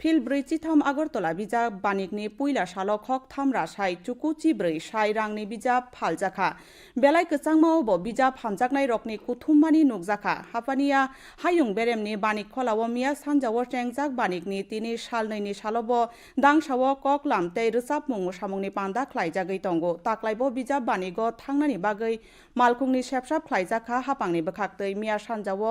Fill ब्रै चिथाम आगरतला बिजाब बानिकनि पुइला सालक हक थाम रासाय चुकु चिब्रै साय रांनि बिजाब फालजाखा बेलाय गोचांमाव ब बिजाब हामजाकनाय रकनि कुथुम्मानि नुकजाखा हाफानिया हायुं बेरेमनि बानिक खलाव मिया सानजाव टेंजाक बानिकनि तिनि साल नैनि सालब दांसाव कक लामते रोजाब मुंगु सामुंनि पान्दा ख्लायजागै तंगो ताक्लायब बिजाब बानिग थांनानि बागै मालकुंनि सेबसाब ख्लायजाखा हापांनि बोखाक्तै मिया सानजाव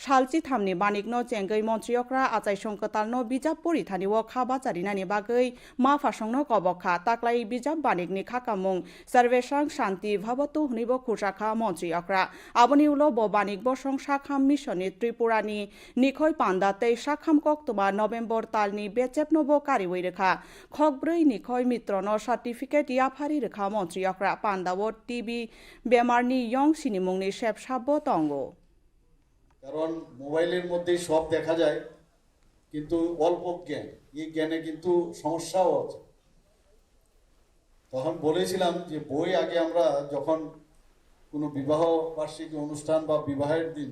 सालचि थामनि बानिकनो चेंगै मन्त्रियक्रा आचाय संकतालनो बिजाब परिथानिव खाबा चारिनानि बागै मा फासंनो कबखा ताक्लाय बिजाब बानिकनि खाकामुं सर्वेसां शान्ति भवतु हुनिब खुरसाखा मन्त्रियक्रा आबनि उलो ब बानिक बसं साखाम मिशननि त्रिपुरानि निखय पान्दा तै साखाम कक्तमा नभेम्बर तालनि बेचेपनोबो कारिवै रेखा खकब्रै निखय मित्रनो सार्टिफिकेट याफारि रेखा मन्त्रियक्रा पान्दाव টিবি বেমারনি ইয়ং সিনিমুংনি সেবসাব্য তঙ্গ কারণ মোবাইলের মধ্যেই সব দেখা যায় কিন্তু অল্প জ্ঞান। এই জ্ঞানে কিন্তু সমস্যাও আছে। তখন বলেছিলাম যে, বই আগে আমরা যখন কোনো বিবাহ বার্ষিকী অনুষ্ঠান বা বিবাহের দিন,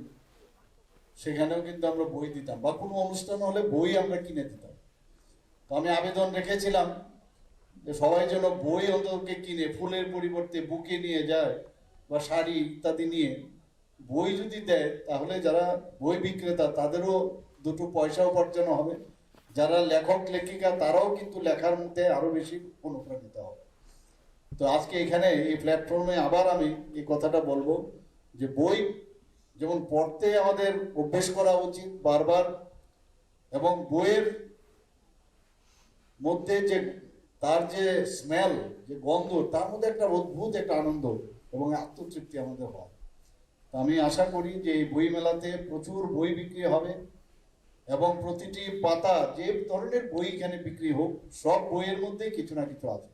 সেখানেও কিন্তু আমরা বই দিতাম বা কোনো অনুষ্ঠান হলে বই আমরা কিনে দিতাম। তো আমি আবেদন রেখেছিলাম যে, সবাই যেন বই অন্ততকে কিনে, ফুলের পরিবর্তে বুকে নিয়ে যায় বা শাড়ি ইত্যাদি নিয়ে বই যদি দেয়, তাহলে যারা বই বিক্রেতা, তাদেরও দুটো পয়সা উপার্জন হবে। যারা লেখক, লেখিকা, তারাও কিন্তু লেখার মধ্যে আরও বেশি অনুপ্রাণিত হবে। তো আজকে এখানে এই প্ল্যাটফর্মে আবার আমি এই কথাটা বলব যে বই যেমন পড়তে আমাদের অভ্যেস করা উচিত বারবার এবং বইয়ের মধ্যে যে তার যে স্মেল যে গন্ধ, তার মধ্যে একটা অদ্ভুত একটা আনন্দ এবং আত্মতৃপ্তি আমাদের হয়। তো আমি আশা করি যে এই বই মেলাতে প্রচুর বই বিক্রি হবে। এবং প্রতিটি পাতা যে ধরনের বই এখানে বিক্রি হোক, সব বইয়ের মধ্যে কিছু না কিছু আছে।